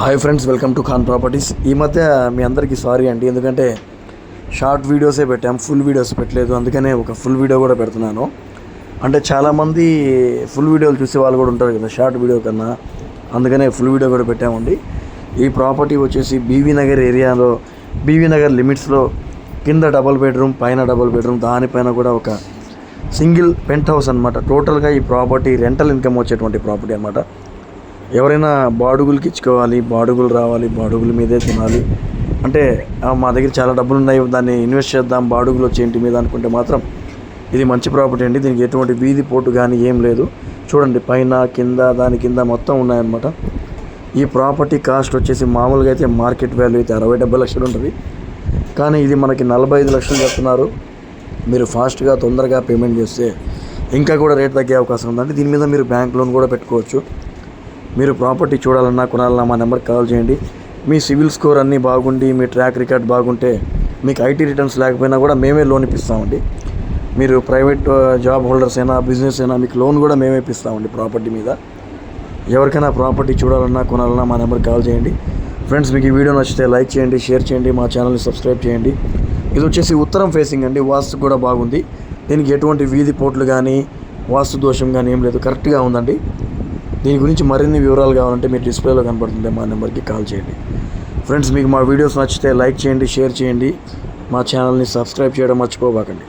Hi friends welcome to Khan properties ఈ మధ్య మీ అందరికీ సారీ అండి ఎందుకంటే షార్ట్ వీడియోసే పెట్టాం ఫుల్ వీడియోస్ పెట్టలేదు. అందుకనే ఒక ఫుల్ వీడియో కూడా పెడుతున్నాను. అంటే చాలామంది ఫుల్ వీడియోలు చూసే వాళ్ళు కూడా ఉంటారు కదా షార్ట్ వీడియో కన్నా. అందుకనే ఫుల్ వీడియో కూడా పెట్టామండి. ఈ ప్రాపర్టీ వచ్చేసి బీవీ నగర్ ఏరియాలో బీవీ నగర్ లిమిట్స్లో కింద డబల్ బెడ్రూమ్ పైన డబల్ బెడ్రూమ్ దానిపైన కూడా ఒక సింగిల్ పెంట్ హౌస్ అనమాట టోటల్గా ఈ ప్రాపర్టీ రెంటల్ ఇన్కమ్ వచ్చేటువంటి ప్రాపర్టీ అనమాట ఎవరైనా బాడుగులకి ఇచ్చుకోవాలి బాడుగులు రావాలి బాడుగుల మీదే తినాలి. అంటే మా దగ్గర చాలా డబ్బులు ఉన్నాయి దాన్ని ఇన్వెస్ట్ చేద్దాం బాడుగులు వచ్చేంటి మీద అనుకుంటే మాత్రం ఇది మంచి ప్రాపర్టీ అండి. దీనికి ఎటువంటి వీధి పోటు కానీ ఏం లేదు. చూడండి పైన కింద దాని కింద మొత్తం ఉన్నాయన్నమాట. ఈ ప్రాపర్టీ కాస్ట్ వచ్చేసి మామూలుగా అయితే మార్కెట్ వాల్యూ అయితే అరవై డెబ్బై లక్షలు ఉంటుంది. కానీ ఇది మనకి నలభై ఐదు లక్షలు చెప్తున్నారు. మీరు ఫాస్ట్గా తొందరగా పేమెంట్ చేస్తే ఇంకా కూడా రేట్ తగ్గే అవకాశం ఉందండి. దీని మీద మీరు బ్యాంక్ లోన్ కూడా పెట్టుకోవచ్చు. మీరు ప్రాపర్టీ చూడాలన్నా కొనాలన్నా మా నెంబర్కి కాల్ చేయండి. మీ సివిల్ స్కోర్ అన్నీ బాగుండి మీ ట్రాక్ రికార్డ్ బాగుంటే మీకు ఐటీ రిటర్న్స్ లేకపోయినా కూడా మేమే లోన్ ఇప్పిస్తామండి. మీరు ప్రైవేట్ జాబ్ హోల్డర్స్ అయినా బిజినెస్ అయినా మీకు లోన్ కూడా మేమే ఇప్పిస్తామండి ప్రాపర్టీ మీద. ఎవరికైనా ప్రాపర్టీ చూడాలన్నా కొనాలన్నా మా నెంబర్కి కాల్ చేయండి. ఫ్రెండ్స్ మీకు ఈ వీడియో నచ్చితే లైక్ చేయండి షేర్ చేయండి మా ఛానల్ని సబ్స్క్రైబ్ చేయండి. ఇది వచ్చేసి ఉత్తరం ఫేసింగ్ అండి వాస్తు కూడా బాగుంది. దీనికి ఎటువంటి వీధి పోట్లు కానీ వాస్తు దోషం కానీ ఏం లేదు కరెక్ట్గా ఉందండి. దీని గురించి మరిన్ని వివరాలు కావాలంటే మీరు డిస్ప్లేలో కనపడుతుంది మా నెంబర్కి కాల్ చేయండి. ఫ్రెండ్స్ మీకు మా వీడియోస్ నచ్చితే లైక్ చేయండి షేర్ చేయండి. మా ఛానల్ని సబ్స్క్రైబ్ చేయడం మర్చిపోబాకండి.